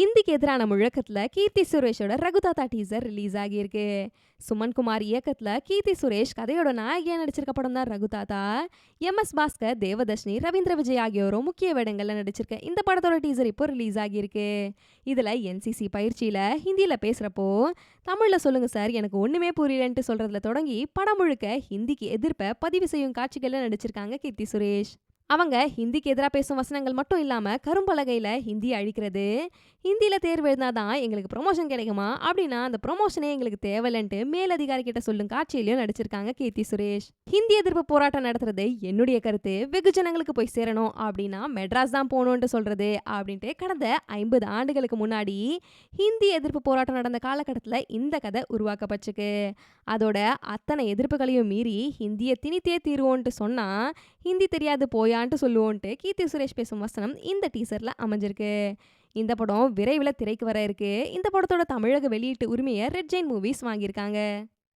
ஹிந்திக்கு எதிரான முழக்கத்துல கீர்த்தி சுரேஷோட Raghuthatha teaser release ஆகியிருக்கு. சுமன் குமார் இயக்கத்துல கீர்த்தி சுரேஷ் கதையோட நாயகியா நடிச்சிருக்க படம் தான் ரகுதாத்தா. எம் எஸ் பாஸ்கர் தேவதர்ஷினி ரவீந்திர விஜய் ஆகியோரும் முக்கிய வேடங்கள்ல நடிச்சிருக்க இந்த படத்தோட டீசர் இப்போ ரிலீஸ் ஆகியிருக்கு. இதுல என்சிசி பயிற்சியில ஹிந்தியில் பேசுறப்போ தமிழ்ல சொல்லுங்க சார் எனக்கு ஒண்ணுமே புரியலன்ட்டு சொல்றதுல தொடங்கி படம் முழுக்க ஹிந்திக்கு எதிர்ப்பை பதிவு செய்யும் காட்சிகள்ல நடிச்சிருக்காங்க கீர்த்தி சுரேஷ். அவங்க ஹிந்திக்கு எதிராக பேசும் வசனங்கள் மட்டும் இல்லாமல் கரும்பலகையில் ஹிந்தி அழிக்கிறது. ஹிந்தியில் தேர்வு எழுதினாதான் எங்களுக்கு ப்ரொமோஷன் கிடைக்குமா? அப்படின்னா அந்த ப்ரொமோஷனே எங்களுக்கு தேவையில்லைன்ட்டு மேலதிகாரி கிட்ட சொல்லும் காட்சியிலையும் நடிச்சிருக்காங்க கீர்த்தி சுரேஷ். ஹிந்தி எதிர்ப்பு போராட்டம் நடத்துறது என்னுடைய கருத்து. வெகுஜனங்களுக்கு போய் சேரணும். அப்படின்னா மெட்ராஸ் தான் போகணுன்ட்டு சொல்றது அப்படின்ட்டு கடந்த ஐம்பது ஆண்டுகளுக்கு முன்னாடி ஹிந்தி எதிர்ப்பு போராட்டம் நடந்த காலகட்டத்தில் இந்த கதை உருவாக்கப்பட்டுக்கு அதோட அத்தனை எதிர்ப்புகளையும் மீறி ஹிந்தியை திணித்தே தீருவோன்ட்டு சொன்னா ஹிந்தி தெரியாது போயா போயான்ட்டு சொல்லுவோன்ட்டு கீர்த்தி சுரேஷ் பேசும் வசனம் இந்த டீசரில் அமைஞ்சிருக்கு. இந்த படம் விரைவில் திரைக்கு வர இருக்கு. இந்த படத்தோட தமிழக வெளியீட்டு உரிமையை ரெட் ஜெயின் மூவிஸ் வாங்கியிருக்காங்க.